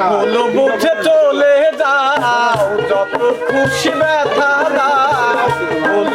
ভুল মুখে চলে যাও যত খুশি ব্যথা দাও। ভুল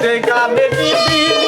দেখতে গাবে